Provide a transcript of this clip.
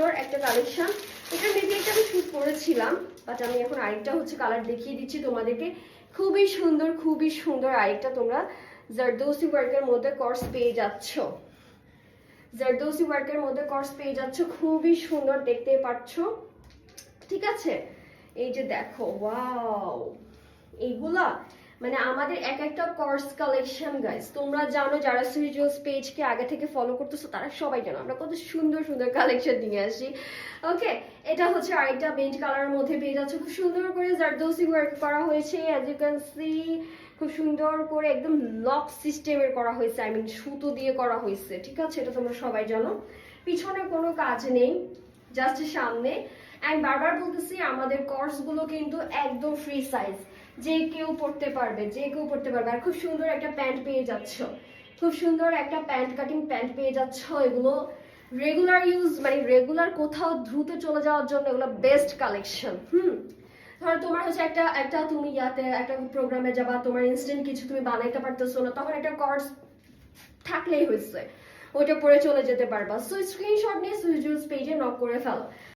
সুন্দর একটা কালেকশন এটা মেবি একটা আমি শুট করেছিলাম বাট আমি এখন আরেকটা হচ্ছে কালার দেখিয়ে দিচ্ছি তোমাদেরকে। খুবই সুন্দর খুবই সুন্দর আরেকটা তোমরা জারদৌসি ওয়ার্কের মধ্যে কর্স পেয়ে যাচ্ছ। জারদৌসি ওয়ার্কের মধ্যে কর্স পেয়ে যাচ্ছ, খুবই সুন্দর দেখতে পাচ্ছ। ঠিক আছে? এই যে দেখো ওয়াও এইগুলা মানে আমাদের এক একটা কোর্স কালেকশন গাইস তোমরা জানো যারা সুইজুয়ালস পেজকে আগে থেকে ফলো করতেছো, তারা সবাই জানো। আমরা কত সুন্দর সুন্দর কালেকশন নিয়ে আসি। ওকে এটা হচ্ছে আরেকটা বেঞ্চ কালারের মধ্যে পেয়ে যাচ্ছে। খুব সুন্দর করে জারদৌসি ওয়ার্ক করা হয়েছে অ্যাজ ইউ ক্যান সি খুব সুন্দর করে একদম লক সিস্টেমের করা হয়েছে আই মিন সুতো দিয়ে করা হয়েছে, ঠিক আছে? এটা তোমরা সবাই জানো। পিছনে কোনো কাজ নেই জাস্ট সামনে। অ্যান্ড বারবার বলতেছি, আমাদের কোর্সগুলো কিন্তু একদম ফ্রি সাইজ যে কেউ পড়তে পারবে, যে কেউ পড়তে পারবে। আর খুব সুন্দর একটা প্যান্ট পেয়ে যাচ্ছ। খুব সুন্দর একটা প্যান্ট কাটিং প্যান্ট পেয়ে যাচ্ছ। এগুলো রেগুলার ইউজ মানে রেগুলার কোথাও দ্রুত চলে যাওয়ার জন্য এগুলো বেস্ট কালেকশন হুম? ধরো তোমার হচ্ছে একটা একটা তুমি ইয়াতে একটা প্রোগ্রামে যাবা, তোমার ইনস্ট্যান্ট কিছু তুমি বানাইতে পারতেছো না, তখন একটা কোর্স থাকলেই হয়েছে ওইটা পরে চলে যেতে পারবা। সো স্ক্রিনশট নিয়ে সুইজুয়ালস পেজে নক করে ফেলো।